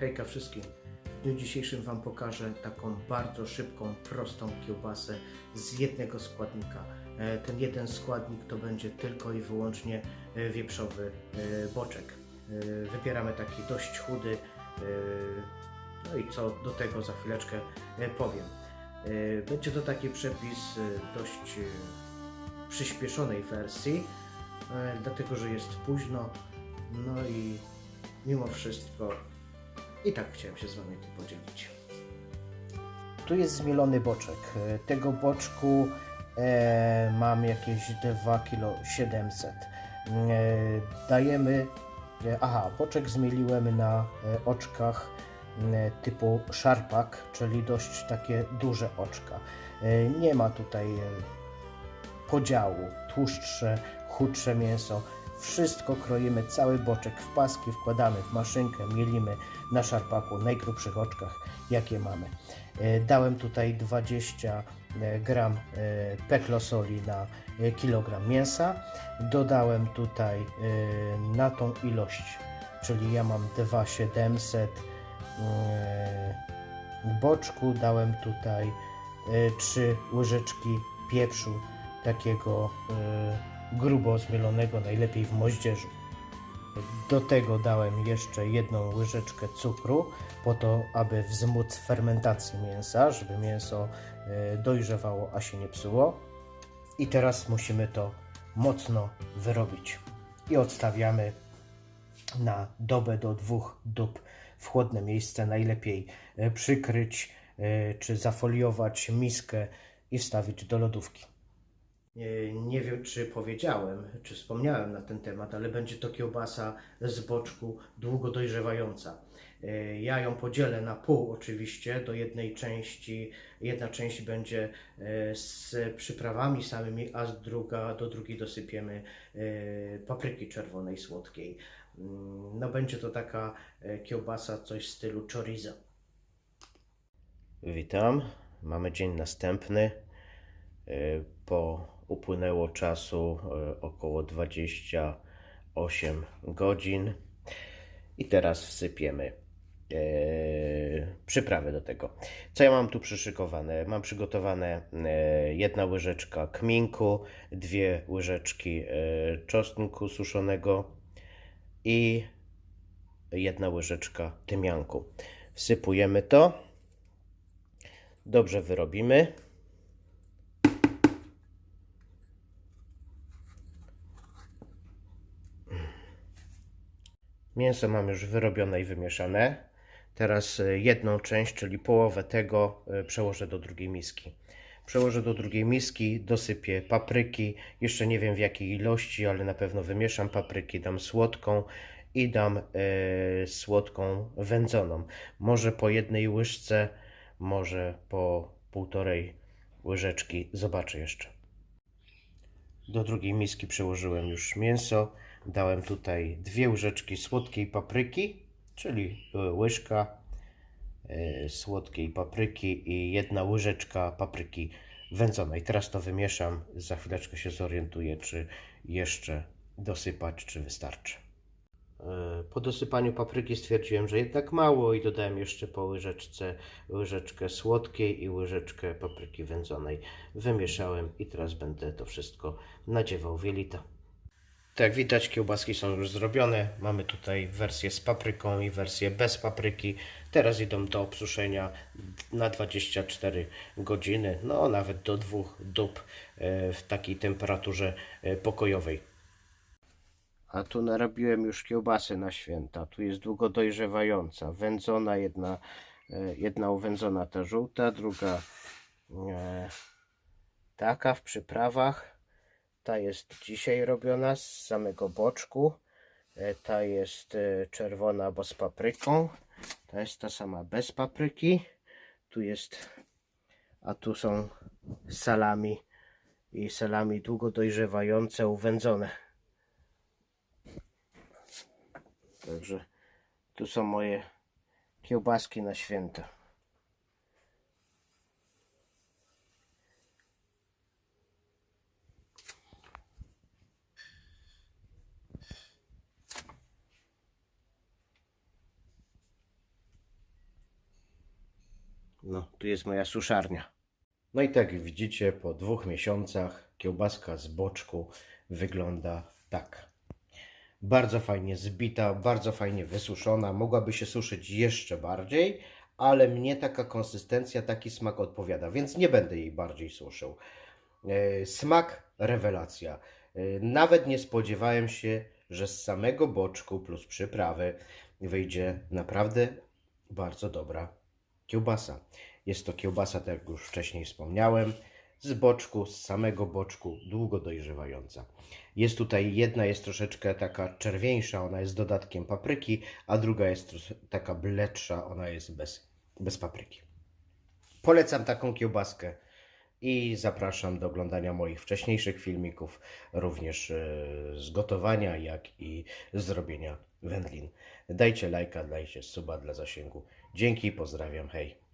Hejka wszystkim. W dniu dzisiejszym Wam pokażę taką bardzo szybką, prostą kiełbasę z jednego składnika. E, Ten jeden składnik to będzie tylko i wyłącznie e, wieprzowy e, boczek. Wybieramy taki dość chudy, no i co do tego za chwileczkę powiem. Będzie to taki przepis dość przyspieszonej wersji, dlatego że jest późno, no i mimo wszystko i tak chciałem się z Wami tym podzielić. Tu jest zmielony boczek. Tego boczku e, mam jakieś 2 kg 700. E, dajemy, e, aha, boczek zmieliłem na e, oczkach e, typu szarpak, czyli dość takie duże oczka. E, nie ma tutaj podziału, tłuszczsze, chudsze mięso. Wszystko kroimy, cały boczek w paski, wkładamy w maszynkę, mielimy na szarpaku, najgrubszych oczkach, jakie mamy. E, Dałem tutaj 20 gram e, peklosoli na e, kilogram mięsa. Dodałem tutaj e, na tą ilość, czyli ja mam 2700 e, boczku, dałem tutaj 3 łyżeczki pieprzu takiego e, grubo zmielonego, najlepiej w moździerzu. Do tego dałem jeszcze jedną łyżeczkę cukru, po to, aby wzmóc fermentację mięsa, żeby mięso e, dojrzewało, a się nie psuło. I teraz musimy to mocno wyrobić. I odstawiamy na dobę do dwóch dób w chłodne miejsce. Najlepiej e, przykryć e, czy zafoliować miskę i wstawić do lodówki. Nie, nie wiem, czy powiedziałem, czy wspomniałem na ten temat, ale będzie to kiełbasa z boczku długo dojrzewająca. E, Ja ją podzielę na pół oczywiście, do jednej części, jedna część będzie e, z przyprawami samymi, a z druga, do drugiej dosypiemy e, papryki czerwonej słodkiej. Mm, No będzie to taka e, kiełbasa, coś w stylu chorizo. Witam, mamy dzień następny. E, Po upłynęło czasu e, około 28 godzin i teraz wsypiemy e, przyprawy do tego. Co ja mam tu przyszykowane? Mam przygotowane e, jedna łyżeczka kminku, dwie łyżeczki e, czosnku suszonego i jedna łyżeczka tymianku. Wsypujemy to. Dobrze wyrobimy. Mięso mam już wyrobione i wymieszane. Teraz e, jedną część, czyli połowę tego e, przełożę do drugiej miski. Przełożę do drugiej miski, dosypię papryki. Jeszcze nie wiem w jakiej ilości, ale na pewno wymieszam papryki, dam słodką i dam e, słodką wędzoną. Może po jednej łyżce, może po półtorej łyżeczki. Zobaczę jeszcze. Do drugiej miski przełożyłem już mięso. Dałem tutaj dwie łyżeczki słodkiej papryki, czyli e, łyżka e, słodkiej papryki i jedna łyżeczka papryki wędzonej. Teraz to wymieszam. Za chwileczkę się zorientuję, czy jeszcze dosypać, czy wystarczy. E, Po dosypaniu papryki stwierdziłem, że jednak mało i dodałem jeszcze po łyżeczce łyżeczkę słodkiej i łyżeczkę papryki wędzonej. Wymieszałem i teraz będę to wszystko nadziewał w jelita. Tak widać kiełbaski są już zrobione. Mamy tutaj wersję z papryką i wersję bez papryki. Teraz idą do obsuszenia na 24 godziny, no nawet do dwóch dób e, w takiej temperaturze e, pokojowej. A tu narobiłem już kiełbasy na święta. Tu jest długo dojrzewająca. Wędzona jedna, e, jedna uwędzona ta żółta, druga e, taka w przyprawach. Ta jest dzisiaj robiona z samego boczku. E, Ta jest e, czerwona, bo z papryką. Ta jest ta sama bez papryki. Tu jest, a tu są salami i salami długo dojrzewające, uwędzone. Także tu są moje kiełbaski na święta. No, tu jest moja suszarnia. No i tak widzicie, po dwóch miesiącach kiełbaska z boczku wygląda tak. Bardzo fajnie zbita, bardzo fajnie wysuszona. Mogłaby się suszyć jeszcze bardziej, ale mnie taka konsystencja, taki smak odpowiada, więc nie będę jej bardziej suszył. E, Smak rewelacja. E, Nawet nie spodziewałem się, że z samego boczku plus przyprawy wyjdzie naprawdę bardzo dobra kiełbasa. Jest to kiełbasa, tak jak już wcześniej wspomniałem, z boczku, z samego boczku, długo dojrzewająca. Jest tutaj jedna jest troszeczkę taka czerwieńsza, ona jest dodatkiem papryki, a druga jest taka bledsza, ona jest bez, bez papryki. Polecam taką kiełbaskę i zapraszam do oglądania moich wcześniejszych filmików, również e, z gotowania, jak i zrobienia wędlin. Dajcie lajka, dajcie suba dla zasięgu. Dzięki, pozdrawiam, hej.